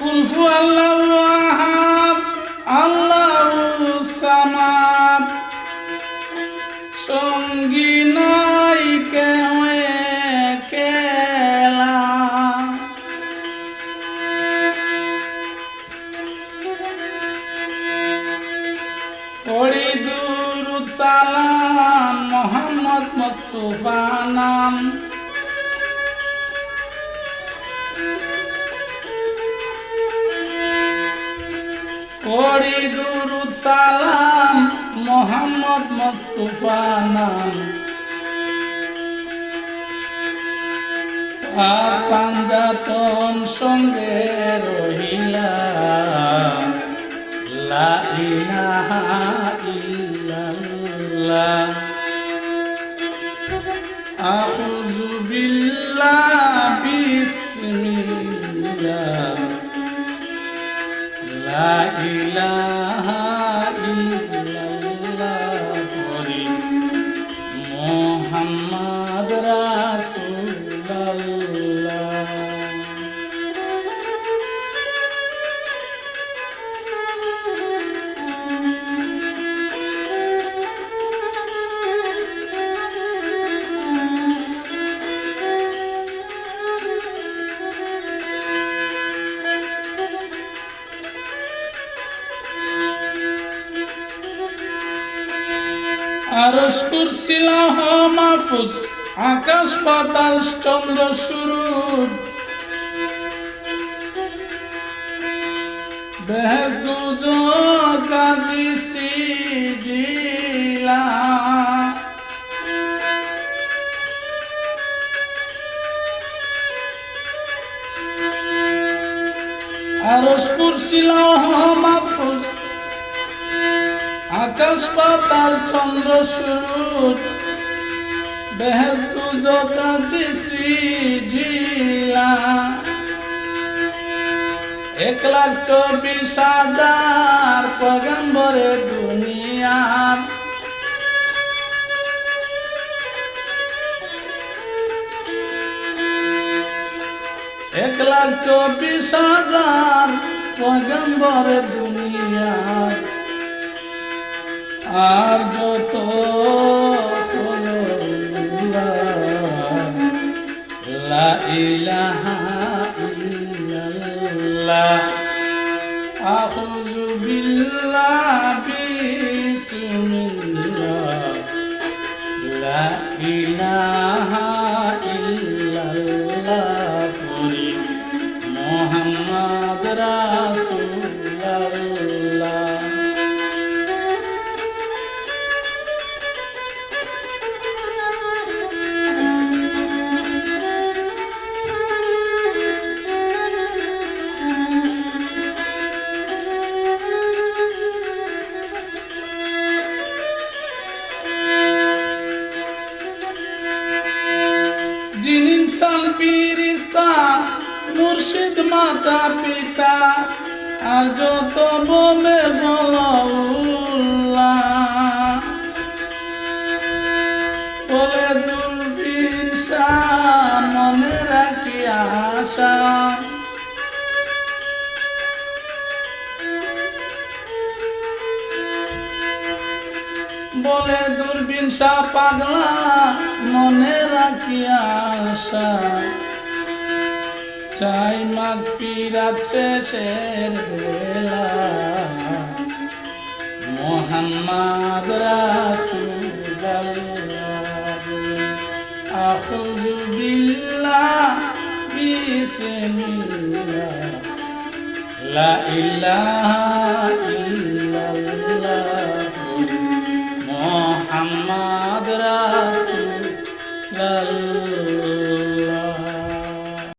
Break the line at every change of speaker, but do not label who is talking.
কুলফু আল্লাহু আহাদ আল্লাহু সামাদ। সঙ্গী নাই কেলা পড়ি দুরুদ সালাম মোহাম্মদ মুস্তফা নাম। পড়ি দুরুদ সালাম মোহাম্মদ মুস্তফা নাম। পাঞ্জাতন সঙ্গে রহিলা লা ইলাহা লা ইলাহা আরস কুরসিলাহ মাহফুজ আকাশ পাতাল চন্দ্র শুরু বেহেস দুজো কাজী শ্রীজিলা আরস কুরসিলাহ মাহফুজ আকাশ পাতাল চন্দ্র সুর। বেহেতু জকাচি শ্রীজিলা এক লাখ চব্বিশ হাজার পগম্বরে দুনিয়ার এক লাখ চব্বিশ হাজার পগম্বরে আর যত লা ইলাহা ইল্লাল্লাহ। আউযু লা ইলাহা ইনসান পিরিস্তা মুর্শিদ মাতা পিতা, আর যত বলে বলা বলে দূরবীন শাহ মনে রাখি আশা। বলে দূরবীন শাহ পাগলা রাখি আশা? চাই মাগ পিরাত শেষের বেলা। মোহাম্মদ রাসূলুল্লাহ। আখুযু বিল্লাহ লা ইলাহা ইল্লাল্লাহ।